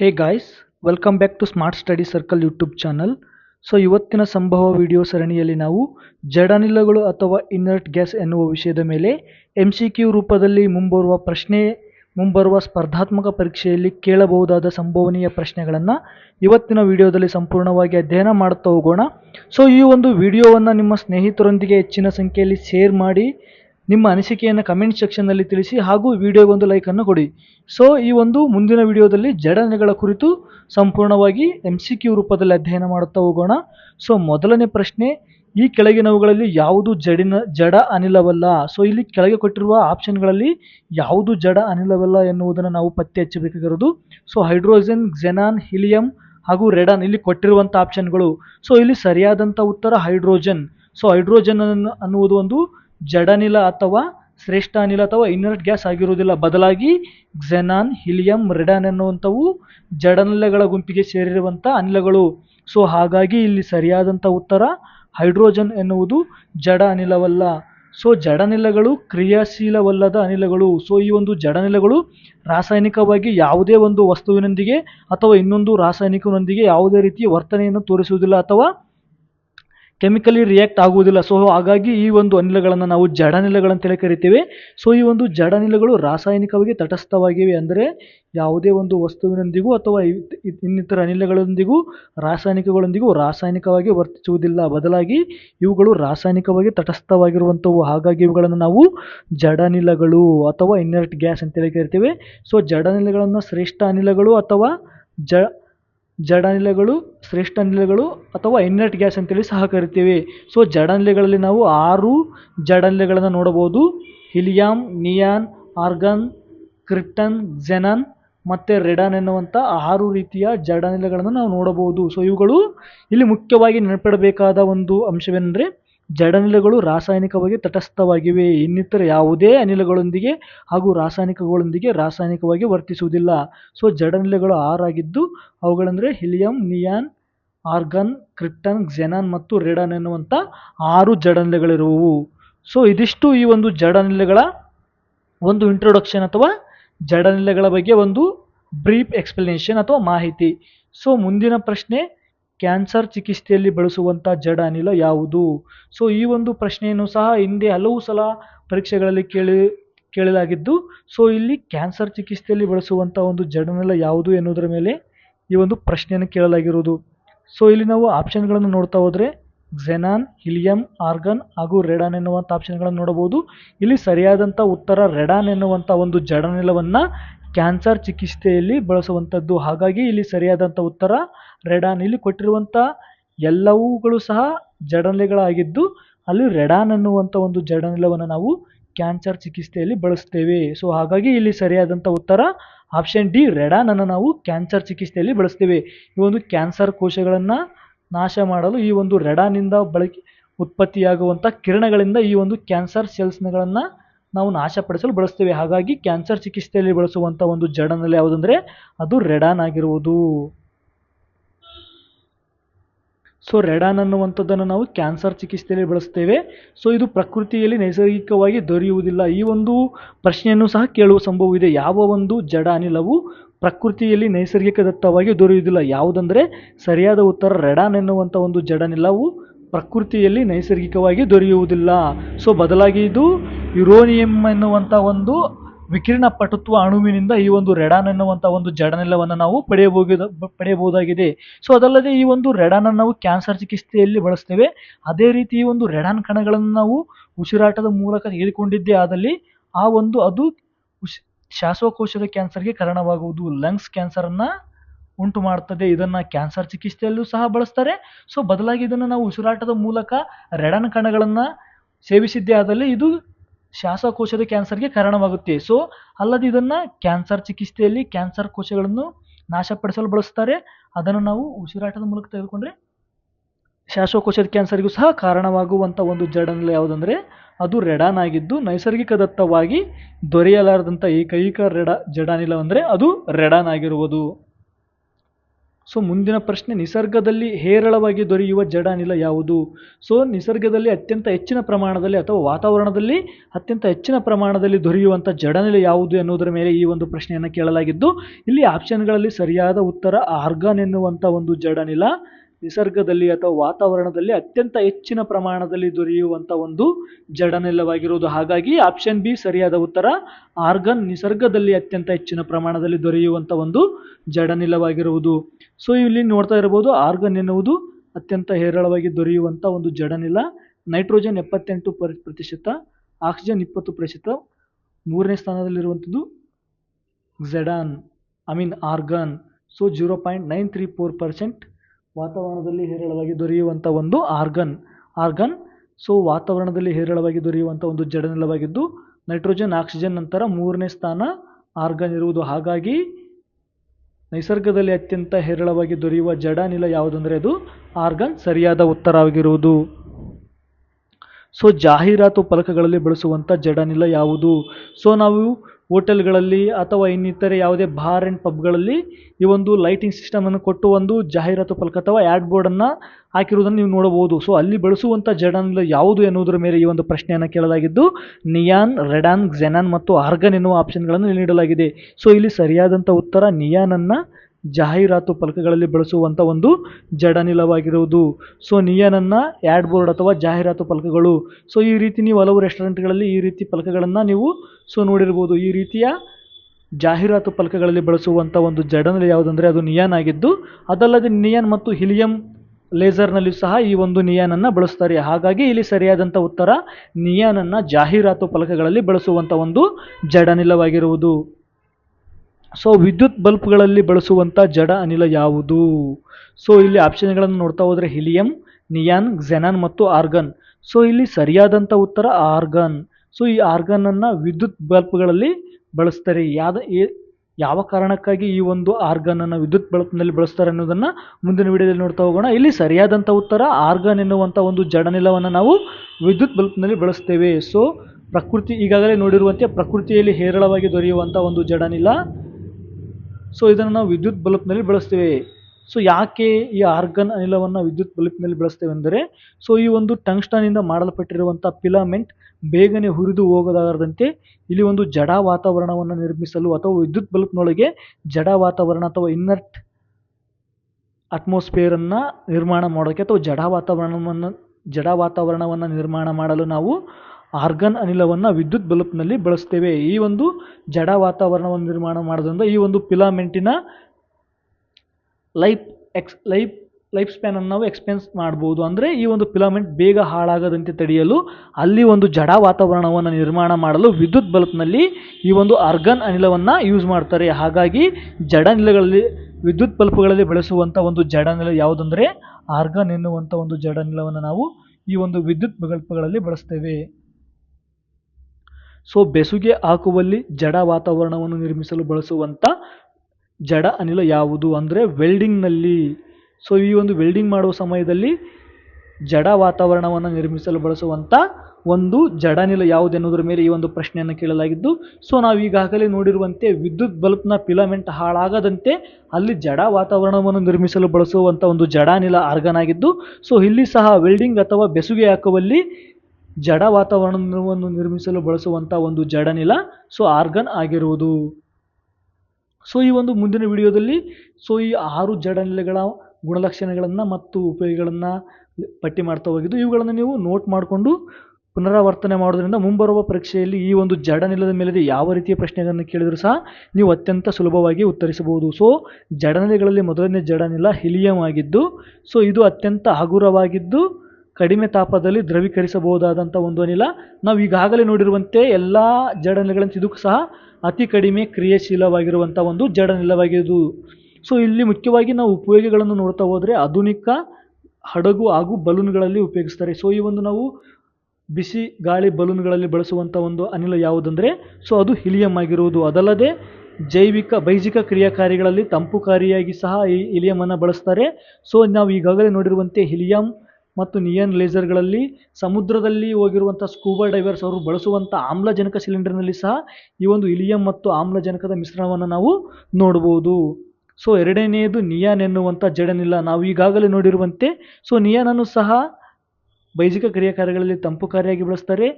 Hey guys welcome back to Smart Study Circle YouTube channel so ಇವತ್ತಿನ ಸಂಭವ video ಸರಣಿಯಲ್ಲಿ ನಾವು ಜಡನಿಲಗಳು ಅಥವಾ ಇನ್ನರ್ಟ್ ಗ್ಯಾಸ್ ಎನ್ನುವ ವಿಷಯದ ಮೇಲೆ ಎಂ ಸಿ ಕ್ಯೂ ರೂಪದಲ್ಲಿ ಮುಂಬರುವ ಪ್ರಶ್ನೆ, ಮುಂಬರುವ ಸ್ಪರ್ಧಾತ್ಮಕ ಪರೀಕ್ಷೆಯಲ್ಲಿ ಕೇಳಬಹುದಾದ ಸಂಭವನೀಯ ಪ್ರಶ್ನೆಗಳನ್ನು ಇವತ್ತಿನ ವಿಡಿಯೋದಲ್ಲಿ ಸಂಪೂರ್ಣವಾಗಿ ಅಧ್ಯಯನ ಮಾಡುತ್ತಾ ಹೋಗೋಣ. ಸೊ ಈ ಒಂದು ವಿಡಿಯೋವನ್ನು ನಿಮ್ಮ ಸ್ನೇಹಿತರೊಂದಿಗೆ ಹೆಚ್ಚಿನ ಸಂಖ್ಯೆಯಲ್ಲಿ ಶೇರ್ ಮಾಡಿ ನಿಮ್ಮ ಅನಿಸಿಕೆಯನ್ನು ಕಮೆಂಟ್ ಸೆಕ್ಷನ್ನಲ್ಲಿ ತಿಳಿಸಿ ಹಾಗೂ ವಿಡಿಯೋಗೆ ಒಂದು ಲೈಕನ್ನು ಕೊಡಿ. ಸೊ ಈ ಒಂದು ಮುಂದಿನ ವಿಡಿಯೋದಲ್ಲಿ ಜಡನೆಗಳ ಕುರಿತು ಸಂಪೂರ್ಣವಾಗಿ ಎಂ ಸಿ ಕ್ಯೂ ರೂಪದಲ್ಲಿ ಅಧ್ಯಯನ ಮಾಡುತ್ತಾ ಹೋಗೋಣ. ಸೊ ಮೊದಲನೇ ಪ್ರಶ್ನೆ, ಈ ಕೆಳಗಿನವುಗಳಲ್ಲಿ ಯಾವುದು ಜಡಿನ, ಜಡ ಅನಿಲವಲ್ಲ? ಸೊ ಇಲ್ಲಿ ಕೆಳಗೆ ಕೊಟ್ಟಿರುವ ಆಪ್ಷನ್ಗಳಲ್ಲಿ ಯಾವುದು ಜಡ ಅನಿಲವಲ್ಲ ಎನ್ನುವುದನ್ನು ನಾವು ಪತ್ತೆ ಹಚ್ಚಬೇಕಾಗಿರೋದು. ಸೊ ಹೈಡ್ರೋಜನ್ ಝೆನಾನ್ ಹಿಲಿಯಂ ಹಾಗೂ ರೆಡಾನ್ ಇಲ್ಲಿ ಕೊಟ್ಟಿರುವಂಥ ಆಪ್ಷನ್ಗಳು ಸೊ ಇಲ್ಲಿ ಸರಿಯಾದಂಥ ಉತ್ತರ ಹೈಡ್ರೋಜನ್ ಸೊ ಹೈಡ್ರೋಜನ್ ಅನ್ನು ಅನ್ನುವುದು ಒಂದು ಜಡನಿಲ ಅಥವಾ ಶ್ರೇಷ್ಠ ಅನಿಲ ಅಥವಾ ಇನ್ನರ್ಟ್ ಗ್ಯಾಸ್ ಆಗಿರುವುದಿಲ್ಲ. ಬದಲಾಗಿ ಕ್ಸೆನಾನ್ ಹಿಲಿಯಂ, ರೆಡಾನ್ ಎನ್ನುವಂಥವು ಜಡನಿಲಗಳ ಗುಂಪಿಗೆ ಸೇರಿರುವಂಥ ಅನಿಲಗಳು. ಸೊ, ಹಾಗಾಗಿ ಇಲ್ಲಿ ಸರಿಯಾದಂಥ ಉತ್ತರ ಹೈಡ್ರೋಜನ್ ಎನ್ನುವುದು ಜಡ ಅನಿಲವಲ್ಲ. ಸೊ, ಜಡನಿಲಗಳು ಕ್ರಿಯಾಶೀಲವಲ್ಲದ ಅನಿಲಗಳು. ಸೊ, ಈ ಒಂದು ಜಡನಿಲಗಳು ರಾಸಾಯನಿಕವಾಗಿ ಯಾವುದೇ ಒಂದು ವಸ್ತುವಿನೊಂದಿಗೆ ಅಥವಾ ಇನ್ನೊಂದು ರಾಸಾಯನಿಕನೊಂದಿಗೆ ಯಾವುದೇ ರೀತಿಯ ವರ್ತನೆಯನ್ನು ತೋರಿಸುವುದಿಲ್ಲ ಅಥವಾ ಕೆಮಿಕಲಿ ರಿಯಾಕ್ಟ್ ಆಗುವುದಿಲ್ಲ. ಸೊ ಹಾಗಾಗಿ ಈ ಒಂದು ಅನಿಲಗಳನ್ನು ನಾವು ಜಡನಿಲಗಳಂತೇಳಿ ಕರಿತೀವಿ. ಸೊ ಈ ಒಂದು ಜಡನಿಲಗಳು ರಾಸಾಯನಿಕವಾಗಿ ತಟಸ್ಥವಾಗಿವೆ ಅಂದರೆ ಯಾವುದೇ ಒಂದು ವಸ್ತುವಿನೊಂದಿಗೂ ಅಥವಾ ಇನ್ನಿತರ ಅನಿಲಗಳೊಂದಿಗೂ ರಾಸಾಯನಿಕಗಳೊಂದಿಗೂ ರಾಸಾಯನಿಕವಾಗಿ ವರ್ತಿಸುವುದಿಲ್ಲ. ಬದಲಾಗಿ ಇವುಗಳು ರಾಸಾಯನಿಕವಾಗಿ ತಟಸ್ಥವಾಗಿರುವಂಥವು ಹಾಗಾಗಿ ಇವುಗಳನ್ನು ನಾವು ಜಡನಿಲಗಳು ಅಥವಾ ಇನ್ನರ್ಟ್ ಗ್ಯಾಸ್ ಅಂತೇಳಿ ಕರಿತೀವಿ. ಸೊ ಜಡನಿಲಗಳನ್ನು ಶ್ರೇಷ್ಠ ಅನಿಲಗಳು ಅಥವಾ ಜ ಜಡನಿಲಗಳು ಶ್ರೇಷ್ಠ ಅನಿಲಗಳು ಅಥವಾ ಇನ್ನರ್ಟ್ ಗ್ಯಾಸ್ ಅಂತೇಳಿ ಸಹ ಕರಿತೀವಿ. ಸೊ ಜಡನಿಲೆಗಳಲ್ಲಿ ನಾವು ಆರು ಜಡನಿಲಗಳನ್ನು ನೋಡಬಹುದು. ಹಿಲಿಯಾಮ್ ನಿಯಾನ್, ಆರ್ಗನ್, ಕ್ರಿಪ್ಟನ್ ಜೆನನ್ ಮತ್ತು ರೆಡನ್ ಎನ್ನುವಂಥ ಆರು ರೀತಿಯ ಜಡನಿಲೆಗಳನ್ನು ನಾವು ನೋಡಬಹುದು. ಸೊ ಇವುಗಳು ಇಲ್ಲಿ ಮುಖ್ಯವಾಗಿ ನೆನಪಿಡಬೇಕಾದ ಒಂದು ಅಂಶವೇನೆಂದರೆ ಜಡನಿಲಗಳು ರಾಸಾಯನಿಕವಾಗಿ ತಟಸ್ಥವಾಗಿವೆ. ಇನ್ನಿತರ ಯಾವುದೇ ಅನಿಲಗಳೊಂದಿಗೆ ಹಾಗೂ ರಾಸಾಯನಿಕಗಳೊಂದಿಗೆ ರಾಸಾಯನಿಕವಾಗಿ ವರ್ತಿಸುವುದಿಲ್ಲ. ಸೊ, ಜಡನಿಲಗಳು ಆರಾಗಿದ್ದು ಅವುಗಳೆಂದರೆ helium, neon, argon, krypton xenon ಮತ್ತು ರೆಡಾನ್ ಎನ್ನುವಂಥ ಆರು ಜಡನಿಲಗಳಿರುವವು. ಸೊ, ಇದಿಷ್ಟು ಈ ಒಂದು ಜಡನಿಲಗಳ ಒಂದು ಇಂಟ್ರೊಡಕ್ಷನ್ ಅಥವಾ ಜಡನಿಲಗಳ ಬಗ್ಗೆ ಒಂದು ಬ್ರೀಫ್ ಎಕ್ಸ್ಪ್ಲನೇಷನ್ ಅಥವಾ ಮಾಹಿತಿ. ಸೊ, ಮುಂದಿನ ಪ್ರಶ್ನೆ ಕ್ಯಾನ್ಸರ್ ಚಿಕಿತ್ಸೆಯಲ್ಲಿ ಬಳಸುವಂಥ ಜಡ ಅನಿಲ ಯಾವುದು? ಸೊ ಈ ಒಂದು ಪ್ರಶ್ನೆಯನ್ನು ಸಹ ಹಿಂದೆ ಹಲವು ಸಲ ಪರೀಕ್ಷೆಗಳಲ್ಲಿ ಕೇಳಿ, ಕೇಳಲಾಗಿದ್ದು ಸೊ ಇಲ್ಲಿ ಕ್ಯಾನ್ಸರ್ ಚಿಕಿತ್ಸೆಯಲ್ಲಿ ಬಳಸುವಂಥ ಒಂದು ಜಡನಿಲ ಯಾವುದು ಎನ್ನುವುದರ ಮೇಲೆ ಈ ಒಂದು ಪ್ರಶ್ನೆಯನ್ನು ಕೇಳಲಾಗಿರುವುದು. ಸೊ ಇಲ್ಲಿ ನಾವು ಆಪ್ಷನ್ಗಳನ್ನು ನೋಡ್ತಾ ಹೋದರೆ xenon ಹಿಲಿಯಂ ಆರ್ಗನ್ ಹಾಗೂ ರೆಡಾನ್ ಎನ್ನುವಂಥ ಆಪ್ಷನ್ಗಳನ್ನು ನೋಡಬಹುದು. ಇಲ್ಲಿ ಸರಿಯಾದಂಥ ಉತ್ತರ ರೆಡಾನ್ ಎನ್ನುವಂಥ ಒಂದು ಜಡನಿಲವನ್ನು ಕ್ಯಾನ್ಸರ್ ಚಿಕಿತ್ಸೆಯಲ್ಲಿ ಬಳಸುವಂಥದ್ದು ಹಾಗಾಗಿ ಇಲ್ಲಿ ಸರಿಯಾದಂಥ ಉತ್ತರ ರೆಡಾನ್. ಇಲ್ಲಿ ಕೊಟ್ಟಿರುವಂಥ ಎಲ್ಲವುಗಳು ಸಹ ಜಡನಿಲಗಳಾಗಿದ್ದು ಅಲ್ಲಿ ರೆಡಾನ್ ಅನ್ನುವಂಥ ಒಂದು ಜಡನಿಲವನ್ನು ನಾವು ಕ್ಯಾನ್ಸರ್ ಚಿಕಿತ್ಸೆಯಲ್ಲಿ ಬಳಸ್ತೇವೆ. ಸೊ, ಹಾಗಾಗಿ ಇಲ್ಲಿ ಸರಿಯಾದಂಥ ಉತ್ತರ ಆಪ್ಷನ್ ಡಿ, ರೆಡಾನನ್ನು ನಾವು ಕ್ಯಾನ್ಸರ್ ಚಿಕಿತ್ಸೆಯಲ್ಲಿ ಬಳಸ್ತೇವೆ. ಈ ಒಂದು ಕ್ಯಾನ್ಸರ್ ಕೋಶಗಳನ್ನು ನಾಶ ಮಾಡಲು ಈ ಒಂದು ರೆಡಾನಿಂದ ಬಳಕೆ ಉತ್ಪತ್ತಿಯಾಗುವಂಥ ಕಿರಣಗಳಿಂದ ಈ ಒಂದು ಕ್ಯಾನ್ಸರ್ ಸೆಲ್ಸ್ಗಳನ್ನು ನಾವು ನಾಶಪಡಿಸಲು ಬಳಸ್ತೇವೆ. ಹಾಗಾಗಿ ಕ್ಯಾನ್ಸರ್ ಚಿಕಿತ್ಸೆಯಲ್ಲಿ ಬಳಸುವಂಥ ಒಂದು ಜಡನಲ್ಲಿ ಯಾವುದಂದರೆ ಅದು ರೆಡಾನ್ ಆಗಿರುವುದು ಸೊ, ರೆಡಾನ್ ಅನ್ನುವಂಥದ್ದನ್ನು ನಾವು ಕ್ಯಾನ್ಸರ್ ಚಿಕಿತ್ಸೆಯಲ್ಲಿ ಬಳಸ್ತೇವೆ. ಸೊ, ಇದು ಪ್ರಕೃತಿಯಲ್ಲಿ ನೈಸರ್ಗಿಕವಾಗಿ ದೊರೆಯುವುದಿಲ್ಲ. ಈ ಒಂದು ಪ್ರಶ್ನೆಯನ್ನು ಸಹ ಕೇಳುವ ಸಂಭವವಿದೆ. ಯಾವ ಒಂದು ಜಡ ಅನಿಲವು ಪ್ರಕೃತಿಯಲ್ಲಿ ನೈಸರ್ಗಿಕದತ್ತವಾಗಿ ದೊರೆಯುವುದಿಲ್ಲ. ಯಾವುದಂದರೆ ಸರಿಯಾದ ಉತ್ತರ ರೆಡಾನ್ ಎನ್ನುವಂಥ ಒಂದು ಜಡನೆಲ್ಲವು ಪ್ರಕೃತಿಯಲ್ಲಿ ನೈಸರ್ಗಿಕವಾಗಿ ದೊರೆಯುವುದಿಲ್ಲ. ಸೊ ಬದಲಾಗಿ ಇದು ಯುರೋನಿಯಂ ಎನ್ನುವಂಥ ಒಂದು ವಿಕಿರಣ ಪಟುತ್ವ ಅಣುವಿನಿಂದ ಈ ಒಂದು ರೆಡಾನ್ ಎನ್ನುವಂಥ ಒಂದು ಜಡನೆಲ್ಲವನ್ನು ನಾವು ಪಡೆಯಬಹುದು, ಪಡೆಯಬಹುದಾಗಿದೆ. ಸೊ ಅದಲ್ಲದೆ ಈ ಒಂದು ರೆಡಾನನ್ನು ನಾವು ಕ್ಯಾನ್ಸರ್ ಚಿಕಿತ್ಸೆಯಲ್ಲಿ ಬಳಸ್ತೇವೆ. ಅದೇ ರೀತಿ ಈ ಒಂದು ರೆಡಾನ್ ಕಣಗಳನ್ನು ನಾವು ಉಸಿರಾಟದ ಮೂಲಕ ತೆಗೆದುಕೊಂಡಿದ್ದೇ ಆದಲ್ಲಿ ಆ ಒಂದು ಅದು ಶ್ವಾಸಕೋಶದ ಕ್ಯಾನ್ಸರ್ಗೆ ಕಾರಣವಾಗುವುದು ಲಂಗ್ಸ್ ಕ್ಯಾನ್ಸರನ್ನು ಉಂಟು ಮಾಡುತ್ತದೆ ಇದನ್ನು ಕ್ಯಾನ್ಸರ್ ಚಿಕಿತ್ಸೆಯಲ್ಲೂ ಸಹ ಬಳಸ್ತಾರೆ. ಸೊ, ಬದಲಾಗಿ ಇದನ್ನು ನಾವು ಉಸಿರಾಟದ ಮೂಲಕ ರೆಡನ್ ಕಣಗಳನ್ನು ಸೇವಿಸಿದ್ದೇ ಆದಲ್ಲಿ ಇದು ಶ್ವಾಸಕೋಶದ ಕ್ಯಾನ್ಸರ್ಗೆ ಕಾರಣವಾಗುತ್ತೆ. ಸೊ, ಅಲ್ಲದೆ ಇದನ್ನು ಕ್ಯಾನ್ಸರ್ ಚಿಕಿತ್ಸೆಯಲ್ಲಿ ಕ್ಯಾನ್ಸರ್ ಕೋಶಗಳನ್ನು ನಾಶಪಡಿಸಲು ಬಳಸ್ತಾರೆ. ಅದನ್ನು ನಾವು ಉಸಿರಾಟದ ಮೂಲಕ ತೆಗೆದುಕೊಂಡ್ರೆ ಶ್ವಾಸಕೋಶದ ಕ್ಯಾನ್ಸರ್ಗೂ ಸಹ ಕಾರಣವಾಗುವಂಥ ಒಂದು ಜಡನಿಲ ಯಾವುದಂದರೆ ಅದು ರೆಡಾನ್ ಆಗಿದ್ದು ನೈಸರ್ಗಿಕದತ್ತವಾಗಿ ದೊರೆಯಲಾರದಂಥ ಏಕೈಕ ರೆಡ ಜಡಾನಿಲ ಅಂದರೆ ಅದು ರೆಡಾನ್ ಆಗಿರುವುದು. ಸೊ ಮುಂದಿನ ಪ್ರಶ್ನೆ, ನಿಸರ್ಗದಲ್ಲಿ ಹೇರಳವಾಗಿ ದೊರೆಯುವ ಜಡಾನಿಲ ಯಾವುದು? ಸೊ ನಿಸರ್ಗದಲ್ಲಿ ಅತ್ಯಂತ ಹೆಚ್ಚಿನ ಪ್ರಮಾಣದಲ್ಲಿ ಅಥವಾ ವಾತಾವರಣದಲ್ಲಿ ಅತ್ಯಂತ ಹೆಚ್ಚಿನ ಪ್ರಮಾಣದಲ್ಲಿ ದೊರೆಯುವಂಥ ಜಡನಿಲ ಯಾವುದು ಎನ್ನುವುದರ ಮೇಲೆ ಈ ಒಂದು ಪ್ರಶ್ನೆಯನ್ನು ಕೇಳಲಾಗಿದ್ದು, ಇಲ್ಲಿ ಆಪ್ಷನ್ಗಳಲ್ಲಿ ಸರಿಯಾದ ಉತ್ತರ ಆರ್ಗನ್ ಎನ್ನುವಂಥ ಒಂದು ಜಡನಿಲ ನಿಸರ್ಗದಲ್ಲಿ ಅಥವಾ ವಾತಾವರಣದಲ್ಲಿ ಅತ್ಯಂತ ಹೆಚ್ಚಿನ ಪ್ರಮಾಣದಲ್ಲಿ ದೊರೆಯುವಂಥ ಒಂದು ಜಡನಿಲವಾಗಿರುವುದು ಹಾಗಾಗಿ ಆಪ್ಷನ್ ಬಿ ಸರಿಯಾದ ಉತ್ತರ ಆರ್ಗನ್ ನಿಸರ್ಗದಲ್ಲಿ ಅತ್ಯಂತ ಹೆಚ್ಚಿನ ಪ್ರಮಾಣದಲ್ಲಿ ದೊರೆಯುವಂಥ ಒಂದು ಜಡನಿಲವಾಗಿರುವುದು. ಸೊ ಇಲ್ಲಿ ನೋಡ್ತಾ ಇರಬಹುದು ಆರ್ಗನ್ ಎನ್ನುವುದು ಅತ್ಯಂತ ಹೇರಳವಾಗಿ ದೊರೆಯುವಂಥ ಒಂದು ಜಡನಿಲ. ನೈಟ್ರೋಜನ್ ಎಪ್ಪತ್ತೆಂಟು ಪರ್, ಪ್ರತಿಶತ ಆಕ್ಸಿಜನ್ ಇಪ್ಪತ್ತು ಪ್ರತಿಶತ, ಮೂರನೇ ಸ್ಥಾನದಲ್ಲಿರುವಂಥದ್ದು ಝೆಡಾನ್ I mean argon so zero point nine three four percent ವಾತಾವರಣದಲ್ಲಿ ಹೇರಳವಾಗಿ ದೊರೆಯುವಂಥ ಒಂದು ಆರ್ಗನ್. ಆರ್ಗನ್ ಸೊ ವಾತಾವರಣದಲ್ಲಿ ಹೇರಳವಾಗಿ ದೊರೆಯುವಂಥ ಒಂದು ಜಡನಿಲವಾಗಿದ್ದು ನೈಟ್ರೋಜನ್, ಆಕ್ಸಿಜನ್ ನಂತರ ಮೂರನೇ ಸ್ಥಾನ ಆರ್ಗನ್ ಇರುವುದು. ಹಾಗಾಗಿ ನೈಸರ್ಗದಲ್ಲಿ ಅತ್ಯಂತ ಹೇರಳವಾಗಿ ದೊರೆಯುವ ಜಡಾನಿಲ ಯಾವುದಂದರೆ ಅದು ಆರ್ಗನ್, ಸರಿಯಾದ ಉತ್ತರವಾಗಿರುವುದು. ಸೊ ಜಾಹೀರಾತು ಫಲಕಗಳಲ್ಲಿ ಬಳಸುವಂಥ ಜಡನಿಲ ಯಾವುದು? ಸೊ ನಾವು ಹೋಟೆಲ್ಗಳಲ್ಲಿ ಅಥವಾ ಇನ್ನಿತರೆ ಯಾವುದೇ ಬಾರ್ ಆ್ಯಂಡ್ ಪಬ್ಗಳಲ್ಲಿ ಈ ಒಂದು ಲೈಟಿಂಗ್ ಸಿಸ್ಟಮನ್ನು ಕೊಟ್ಟು ಒಂದು ಜಾಹೀರಾತು ಫಲಕ ಅಥವಾ ಆ್ಯಡ್ ಬೋರ್ಡನ್ನು ಹಾಕಿರುವುದನ್ನು ನೀವು ನೋಡಬಹುದು. ಸೊ ಅಲ್ಲಿ ಬಳಸುವಂಥ ಜಡನ್ ಯಾವುದು ಎನ್ನುವುದರ ಮೇಲೆ ಈ ಒಂದು ಪ್ರಶ್ನೆಯನ್ನು ಕೇಳಲಾಗಿದ್ದು, ನಿಯಾನ್, ರೆಡಾನ್, ಝೆನಾನ್ ಮತ್ತು ಆರ್ಗನ್ ಎನ್ನುವ ಆಪ್ಷನ್ಗಳನ್ನು ನೀಡಲಾಗಿದೆ. ಸೊ ಇಲ್ಲಿ ಸರಿಯಾದಂಥ ಉತ್ತರ ನಿಯಾನನ್ನು ಜಾಹೀರಾತು ಫಲಕಗಳಲ್ಲಿ ಬಳಸುವಂಥ ಒಂದು ಜಡನಿಲವಾಗಿರುವುದು ಸೊ, ನಿಯನನ್ನು ಆ್ಯಡ್ ಬೋರ್ಡ್ ಅಥವಾ ಜಾಹೀರಾತು ಫಲಕಗಳು. ಸೊ, ಈ ರೀತಿ ನೀವು ಹಲವು ರೆಸ್ಟೋರೆಂಟ್ಗಳಲ್ಲಿ ಈ ರೀತಿ ಫಲಕಗಳನ್ನು ನೀವು ಸೊ ನೋಡಿರ್ಬೋದು. ಈ ರೀತಿಯ ಜಾಹೀರಾತು ಫಲಕಗಳಲ್ಲಿ ಬಳಸುವಂಥ ಒಂದು ಜಡನಿಲ ಯಾವುದಂದರೆ ಅದು ನಿಯಾನ್ ಆಗಿದ್ದು, ಅದಲ್ಲದೆ ನಿಯಾನ್ ಮತ್ತು ಹಿಲಿಯಂ ಲೇಸರ್ನಲ್ಲಿ ಸಹ ಈ ಒಂದು ನಿಯಾನನ್ನು ಬಳಸ್ತಾರೆ. ಹಾಗಾಗಿ ಇಲ್ಲಿ ಸರಿಯಾದಂಥ ಉತ್ತರ ನಿಯಾನನ್ನು ಜಾಹೀರಾತು ಫಲಕಗಳಲ್ಲಿ ಬಳಸುವಂಥ ಒಂದು ಜಡನಿಲವಾಗಿರುವುದು ಸೊ ವಿದ್ಯುತ್ ಬಲ್ಬ್ಗಳಲ್ಲಿ ಬಳಸುವಂಥ ಜಡ ಅನಿಲ ಯಾವುದು? ಸೊ ಇಲ್ಲಿ ಆಪ್ಷನ್ಗಳನ್ನು ನೋಡ್ತಾ ಹೋದರೆ ಹಿಲಿಯಂ ನಿಯಾನ್ ಕ್ಸೆನಾನ್ ಮತ್ತು ಆರ್ಗನ್ ಸೊ ಇಲ್ಲಿ ಸರಿಯಾದಂಥ ಉತ್ತರ ಆರ್ಗನ್ ಸೊ ಈ ಆರ್ಗನನ್ನು ವಿದ್ಯುತ್ ಬಲ್ಬ್ಗಳಲ್ಲಿ ಬಳಸ್ತಾರೆ. ಏ- ಯಾವ ಕಾರಣಕ್ಕಾಗಿ ಈ ಒಂದು ಆರ್ಗನನ್ನು ವಿದ್ಯುತ್ ಬಲ್ಬ್ನಲ್ಲಿ ಬಳಸ್ತಾರೆ ಅನ್ನೋದನ್ನು ಮುಂದಿನ ವಿಡಿಯೋದಲ್ಲಿ ನೋಡ್ತಾ ಹೋಗೋಣ. ಇಲ್ಲಿ ಸರಿಯಾದಂಥ ಉತ್ತರ ಆರ್ಗನ್ ಎನ್ನುವಂಥ ಒಂದು ಜಡನಿಲವನ್ನು ನಾವು ವಿದ್ಯುತ್ ಬಲ್ಬ್ನಲ್ಲಿ ಬಳಸ್ತೇವೆ. ಸೊ ಪ್ರಕೃತಿ ಈಗಾಗಲೇ ನೋಡಿರುವಂತೆ ಪ್ರಕೃತಿಯಲ್ಲಿ ಹೇರಳವಾಗಿ ದೊರೆಯುವಂಥ ಒಂದು ಜಡನಿಲ ಸೊ ಇದನ್ನು ನಾವು ವಿದ್ಯುತ್ ಬಲ್ಬ್ನಲ್ಲಿ ಬಳಸ್ತೇವೆ. ಸೊ ಯಾಕೆ ಈ ಆರ್ಗನ್ ಅನಿಲವನ್ನು ವಿದ್ಯುತ್ ಬಲ್ಬ್ನಲ್ಲಿ ಬಳಸ್ತೇವೆ ಅಂದರೆ ಸೊ ಈ ಒಂದು ಟಂಗ್ಸ್ಟನ್ನಿಂದ ಮಾಡಲ್ಪಟ್ಟಿರುವಂಥ ಫಿಲಮೆಂಟ್ ಬೇಗನೆ ಹುರಿದು ಹೋಗದಾರದಂತೆ ಇಲ್ಲಿ ಒಂದು ಜಡ ವಾತಾವರಣವನ್ನು ನಿರ್ಮಿಸಲು ಅಥವಾ ವಿದ್ಯುತ್ ಬಲ್ಬ್ನೊಳಗೆ ಜಡ ವಾತಾವರಣ ಅಥವಾ ಇನ್ನರ್ಟ್ ಅಟ್ಮಾಸ್ಫಿಯರನ್ನು ನಿರ್ಮಾಣ ಮಾಡೋಕ್ಕೆ ಅಥವಾ ಜಡ ವಾತಾವರಣವನ್ನು ಜಡ ವಾತಾವರಣವನ್ನು ನಿರ್ಮಾಣ ಮಾಡಲು ನಾವು ಆರ್ಗನ್ ಅನಿಲವನ್ನು ವಿದ್ಯುತ್ ಬಲ್ಬ್ನಲ್ಲಿ ಬಳಸ್ತೇವೆ. ಈ ಒಂದು ಜಡ ವಾತಾವರಣವನ್ನು ನಿರ್ಮಾಣ ಮಾಡೋದ್ರಿಂದ ಈ ಒಂದು ಫಿಲಾಮೆಂಟಿನ ಲೈಫ್ ಎಕ್ಸ್, ಲೈಫ್ ಲೈಫ್ ಸ್ಪ್ಯಾನನ್ನು ನಾವು ಎಕ್ಸ್ಪೆನ್ಸ್ ಮಾಡ್ಬೋದು. ಅಂದರೆ ಈ ಒಂದು ಫಿಲಾಮೆಂಟ್ ಬೇಗ ಹಾಳಾಗದಂತೆ ತಡೆಯಲು ಅಲ್ಲಿ ಒಂದು ಜಡ ವಾತಾವರಣವನ್ನು ನಿರ್ಮಾಣ ಮಾಡಲು ವಿದ್ಯುತ್ ಬಲ್ಪ್ನಲ್ಲಿ ಈ ಒಂದು ಆರ್ಗನ್ ಅನಿಲವನ್ನು ಯೂಸ್ ಮಾಡ್ತಾರೆ. ಹಾಗಾಗಿ ಜಡ ಅನಿಲಗಳಲ್ಲಿ, ವಿದ್ಯುತ್ ಬಲ್ಬ್ಗಳಲ್ಲಿ ಬಳಸುವಂಥ ಒಂದು ಜಡ ಅನಿಲ ಯಾವುದಂದರೆ ಆರ್ಗನ್ ಎನ್ನುವಂಥ ಒಂದು ಜಡ ಅನಿಲವನ್ನು ನಾವು ಈ ಒಂದು ವಿದ್ಯುತ್ ಬಲ್ಬ್ಗಳಲ್ಲಿ ಬಳಸ್ತೇವೆ. ಸೊ ಬೆಸುಗೆ ಹಾಕುವಲ್ಲಿ ಜಡ ವಾತಾವರಣವನ್ನು ನಿರ್ಮಿಸಲು ಬಳಸುವಂಥ ಜಡ ಅನಿಲ ಯಾವುದು ಅಂದರೆ ವೆಲ್ಡಿಂಗ್ನಲ್ಲಿ ಸೊ ಈ ಒಂದು ವೆಲ್ಡಿಂಗ್ ಮಾಡುವ ಸಮಯದಲ್ಲಿ ಜಡ ವಾತಾವರಣವನ್ನು ನಿರ್ಮಿಸಲು ಬಳಸುವಂಥ ಒಂದು ಜಡನಿಲ ಯಾವುದು ಎನ್ನುವುದರ ಮೇಲೆ ಈ ಒಂದು ಪ್ರಶ್ನೆಯನ್ನು ಕೇಳಲಾಗಿದ್ದು ಸೊ ನಾವು ಈಗಾಗಲೇ ನೋಡಿರುವಂತೆ ವಿದ್ಯುತ್ ಬಲ್ಬ್ನ ಫಿಲಮೆಂಟ್ ಹಾಳಾಗದಂತೆ ಅಲ್ಲಿ ಜಡ ವಾತಾವರಣವನ್ನು ನಿರ್ಮಿಸಲು ಬಳಸುವಂಥ ಒಂದು ಜಡಾನಿಲ ಆರ್ಗನ್ ಆಗಿದ್ದು ಸೊ ಇಲ್ಲಿ ಸಹ ವೆಲ್ಡಿಂಗ್ ಅಥವಾ ಬೆಸುಗೆ ಹಾಕುವಲ್ಲಿ ಜಡ ವಾತಾವರಣವನ್ನು ನಿರ್ಮಿಸಲು ಬಳಸುವಂಥ ಒಂದು ಜಡನಿಲ ಸೊ ಆರ್ಗನ್ ಆಗಿರುವುದು. ಸೊ ಈ ಒಂದು ಮುಂದಿನ ವಿಡಿಯೋದಲ್ಲಿ ಸೊ ಈ ಆರು ಜಡನಿಲೆಗಳ ಗುಣಲಕ್ಷಣಗಳನ್ನು ಮತ್ತು ಉಪಯೋಗಗಳನ್ನು ಪಟ್ಟಿ ಮಾಡ್ತಾ ಹೋಗಿದ್ದು, ಇವುಗಳನ್ನು ನೀವು ನೋಟ್ ಮಾಡಿಕೊಂಡು ಪುನರಾವರ್ತನೆ ಮಾಡೋದರಿಂದ ಮುಂಬರುವ ಪರೀಕ್ಷೆಯಲ್ಲಿ ಈ ಒಂದು ಜಡನಿಲದ ಮೇಲೆ ಯಾವ ರೀತಿಯ ಪ್ರಶ್ನೆಗಳನ್ನು ಕೇಳಿದರೂ ಸಹ ನೀವು ಅತ್ಯಂತ ಸುಲಭವಾಗಿ ಉತ್ತರಿಸಬಹುದು. ಸೊ ಜಡನಿಲೆಗಳಲ್ಲಿ ಮೊದಲನೇ ಜಡನಿಲ ಹಿಲಿಯಂ ಆಗಿದ್ದು ಸೊ ಇದು ಅತ್ಯಂತ ಹಗುರವಾಗಿದ್ದು ಕಡಿಮೆ ತಾಪದಲ್ಲಿ ದ್ರವೀಕರಿಸಬಹುದಾದಂಥ ಒಂದು ಅನಿಲ. ನಾವು ಈಗಾಗಲೇ ನೋಡಿರುವಂತೆ ಎಲ್ಲ ಜಡನಿಲಗಳಂತೆ ಇದಕ್ಕೂ ಸಹ ಅತಿ ಕಡಿಮೆ ಕ್ರಿಯಾಶೀಲವಾಗಿರುವಂಥ ಒಂದು ಜಡನಿಲವಾಗಿದ್ದು ಸೊ ಇಲ್ಲಿ ಮುಖ್ಯವಾಗಿ ನಾವು ಉಪಯೋಗಗಳನ್ನು ನೋಡ್ತಾ ಹೋದರೆ ಆಧುನಿಕ ಹಡಗು ಹಾಗೂ ಬಲೂನ್ಗಳಲ್ಲಿ ಉಪಯೋಗಿಸ್ತಾರೆ. ಸೊ ಈ ಒಂದು ನಾವು ಬಿಸಿ ಗಾಳಿ ಬಲೂನ್ಗಳಲ್ಲಿ ಬಳಸುವಂಥ ಒಂದು ಅನಿಲ ಯಾವುದಂದರೆ ಸೊ ಅದು ಹಿಲಿಯಂ ಆಗಿರುವುದು. ಅದಲ್ಲದೆ ಜೈವಿಕ, ಬೈಜಿಕ ಕ್ರಿಯಾಕಾರಿಗಳಲ್ಲಿ ತಂಪುಕಾರಿಯಾಗಿ ಸಹ ಈ ಹಿಲಿಯಮನ್ನು ಬಳಸ್ತಾರೆ. ಸೊ ನಾವು ಈಗಾಗಲೇ ನೋಡಿರುವಂತೆ ಹಿಲಿಯಂ ಮತ್ತು ನಿಯಾನ್ ಲೇಸರ್ಗಳಲ್ಲಿ ಸಮುದ್ರದಲ್ಲಿ ಹೋಗಿರುವಂಥ ಸ್ಕೂಬಾ ಡೈವರ್ಸ್ ಅವರು ಬಳಸುವಂಥ ಆಮ್ಲಜನಕ ಸಿಲಿಂಡರ್ನಲ್ಲಿ ಸಹ ಈ ಒಂದು ಇಲಿಯಂ ಮತ್ತು ಆಮ್ಲಜನಕದ ಮಿಶ್ರಣವನ್ನು ನಾವು ನೋಡ್ಬೋದು ಸೊ ಎರಡನೆಯದು ನಿಯಾನ್ ಎನ್ನುವಂಥ ಜಡನಿಲ್ಲ ನಾವು ಈಗಾಗಲೇ ನೋಡಿರುವಂತೆ. ಸೊ ನಿಯಾನನ್ನು ಸಹ ಬೈಜಿಕ ಕ್ರಿಯಾಕಾರ್ಯಗಳಲ್ಲಿ ತಂಪು ಕಾರ್ಯಾಗಿ ಬಳಸ್ತಾರೆ,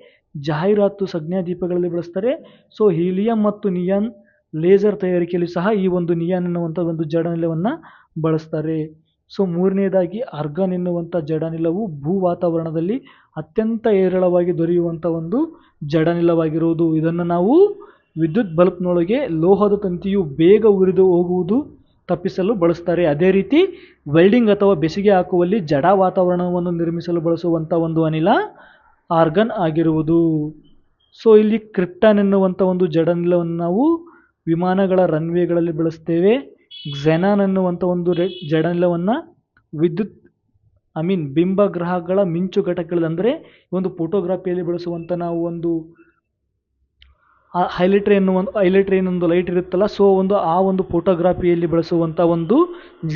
ಜಾಹೀರಾತು ಸಂಜ್ಞಾ ದೀಪಗಳಲ್ಲಿ ಬಳಸ್ತಾರೆ. ಸೊ ಹೀಲಿಯಂ ಮತ್ತು ನಿಯಾನ್ ಲೇಸರ್ ತಯಾರಿಕೆಯಲ್ಲಿ ಸಹ ಈ ಒಂದು ನಿಯಾನ್ ಎನ್ನುವಂಥ ಒಂದು ಜಡನಿಲವನ್ನು ಬಳಸ್ತಾರೆ. ಸೊ ಮೂರನೇದಾಗಿ ಆರ್ಗಾನ್ ಎನ್ನುವಂಥ ಜಡನಿಲವು ಭೂ ವಾತಾವರಣದಲ್ಲಿ ಅತ್ಯಂತ ಹೇರಳವಾಗಿ ದೊರೆಯುವಂಥ ಒಂದು ಜಡನಿಲವಾಗಿರುವುದು. ಇದನ್ನು ನಾವು ವಿದ್ಯುತ್ ಬಲ್ಬ್ನೊಳಗೆ ಲೋಹದ ತಂತಿಯು ಬೇಗ ಉರಿದು ಹೋಗುವುದು ತಪ್ಪಿಸಲು ಬಳಸ್ತಾರೆ. ಅದೇ ರೀತಿ ವೆಲ್ಡಿಂಗ್ ಅಥವಾ ಬೆಸಿಗೆ ಹಾಕುವಲ್ಲಿ ಜಡ ವಾತಾವರಣವನ್ನು ನಿರ್ಮಿಸಲು ಬಳಸುವಂಥ ಒಂದು ಅನಿಲ ಆರ್ಗನ್ ಆಗಿರುವುದು. ಸೊ ಇಲ್ಲಿ ಕ್ರಿಪ್ಟಾನ್ ಎನ್ನುವಂಥ ಒಂದು ಜಡನಿಲವನ್ನು ನಾವು ವಿಮಾನಗಳ ರನ್ವೇಗಳಲ್ಲಿ ಬಳಸ್ತೇವೆ. ಝೆನಾನ್ ಅನ್ನುವಂಥ ಒಂದು ರೆ, ಜಡನಿಲವನ್ನು ವಿದ್ಯುತ್ ಐ ಮೀನ್ ಬಿಂಬ ಗ್ರಹಗಳ ಮಿಂಚು ಘಟಕಗಳು ಅಂದರೆ ಒಂದು ಫೋಟೋಗ್ರಾಫಿಯಲ್ಲಿ ಬಳಸುವಂಥ ನಾವು ಒಂದು ಹೈಲೈಟ್ರ್ ಎನ್ನುವ ಹೈಲೈಟ್ರ್ ಏನೊಂದು ಲೈಟ್ ಇರುತ್ತಲ್ಲ ಸೊ ಒಂದು, ಆ ಒಂದು ಫೋಟೋಗ್ರಾಫಿಯಲ್ಲಿ ಬಳಸುವಂಥ ಒಂದು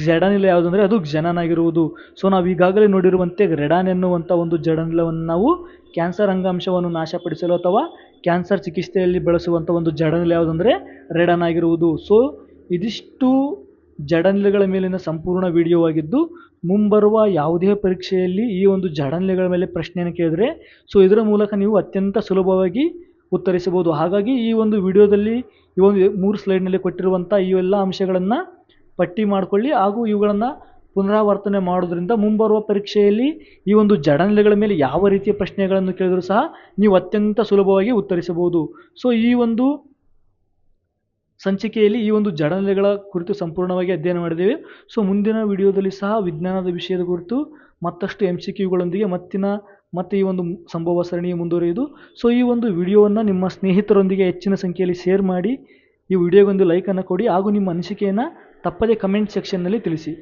ಜಡನಿಲ ಯಾವುದಂದರೆ ಅದು ಜನನಾಗಿರುವುದು ಆಗಿರುವುದು. ಸೊ ನಾವು ಈಗಾಗಲೇ ನೋಡಿರುವಂತೆ ರೆಡಾನ್ ಎನ್ನುವಂಥ ಒಂದು ಜಡನಿಲವನ್ನು ನಾವು ಕ್ಯಾನ್ಸರ್ ಅಂಗಾಂಶವನ್ನು ನಾಶಪಡಿಸಲು ಅಥವಾ ಕ್ಯಾನ್ಸರ್ ಚಿಕಿತ್ಸೆಯಲ್ಲಿ ಬಳಸುವಂಥ ಒಂದು ಜಡನಿಲ ಯಾವುದಂದರೆ ರೆಡಾನ್ ಆಗಿರುವುದು. ಸೊ ಇದಿಷ್ಟು ಜಡನ್ಲೆಗಳ ಮೇಲಿನ ಸಂಪೂರ್ಣ ವಿಡಿಯೋವಾಗಿದ್ದು ಮುಂಬರುವ ಯಾವುದೇ ಪರೀಕ್ಷೆಯಲ್ಲಿ ಈ ಒಂದು ಜಡನ್ಲೆಗಳ ಮೇಲೆ ಪ್ರಶ್ನೆಯನ್ನು ಕೇಳಿದರೆ ಸೊ ಇದರ ಮೂಲಕ ನೀವು ಅತ್ಯಂತ ಸುಲಭವಾಗಿ ಉತ್ತರಿಸಬಹುದು. ಹಾಗಾಗಿ ಈ ಒಂದು ವಿಡಿಯೋದಲ್ಲಿ ಈ ಒಂದು ಮೂರು ಸ್ಲೈಡ್ನಲ್ಲಿ ಕೊಟ್ಟಿರುವಂಥ ಈ ಎಲ್ಲ ಅಂಶಗಳನ್ನು ಪಟ್ಟಿ ಮಾಡಿಕೊಳ್ಳಿ. ಹಾಗೂ ಇವುಗಳನ್ನು ಪುನರಾವರ್ತನೆ ಮಾಡೋದ್ರಿಂದ ಮುಂಬರುವ ಪರೀಕ್ಷೆಯಲ್ಲಿ ಈ ಒಂದು ಜಡನ್ಲೆಗಳ ಮೇಲೆ ಯಾವ ರೀತಿಯ ಪ್ರಶ್ನೆಗಳನ್ನು ಕೇಳಿದರೂ ಸಹ ನೀವು ಅತ್ಯಂತ ಸುಲಭವಾಗಿ ಉತ್ತರಿಸಬಹುದು. ಸೊ ಈ ಒಂದು ಸಂಚಿಕೆಯಲ್ಲಿ ಈ ಒಂದು ಜಡನೆಲೆಗಳ ಕುರಿತು ಸಂಪೂರ್ಣವಾಗಿ ಅಧ್ಯಯನ ಮಾಡಿದ್ದೇವೆ. ಸೊ ಮುಂದಿನ ವಿಡಿಯೋದಲ್ಲಿ ಸಹ ವಿಜ್ಞಾನದ ವಿಷಯದ ಕುರಿತು ಮತ್ತಷ್ಟು ಎಂ ಸಿ ಕ್ಯೂಗಳೊಂದಿಗೆ ಮತ್ತಿನ, ಮತ್ತೆ ಈ ಒಂದು ಸಂಭವ ಸರಣಿ ಮುಂದುವರಿಯುವುದು. ಸೊ ಈ ಒಂದು ವಿಡಿಯೋವನ್ನು ನಿಮ್ಮ ಸ್ನೇಹಿತರೊಂದಿಗೆ ಹೆಚ್ಚಿನ ಸಂಖ್ಯೆಯಲ್ಲಿ ಶೇರ್ ಮಾಡಿ, ಈ ವಿಡಿಯೋಗೊಂದು ಲೈಕನ್ನು ಕೊಡಿ ಹಾಗೂ ನಿಮ್ಮ ಅನಿಸಿಕೆಯನ್ನು ತಪ್ಪದೇ ಕಮೆಂಟ್ ಸೆಕ್ಷನ್ನಲ್ಲಿ ತಿಳಿಸಿ.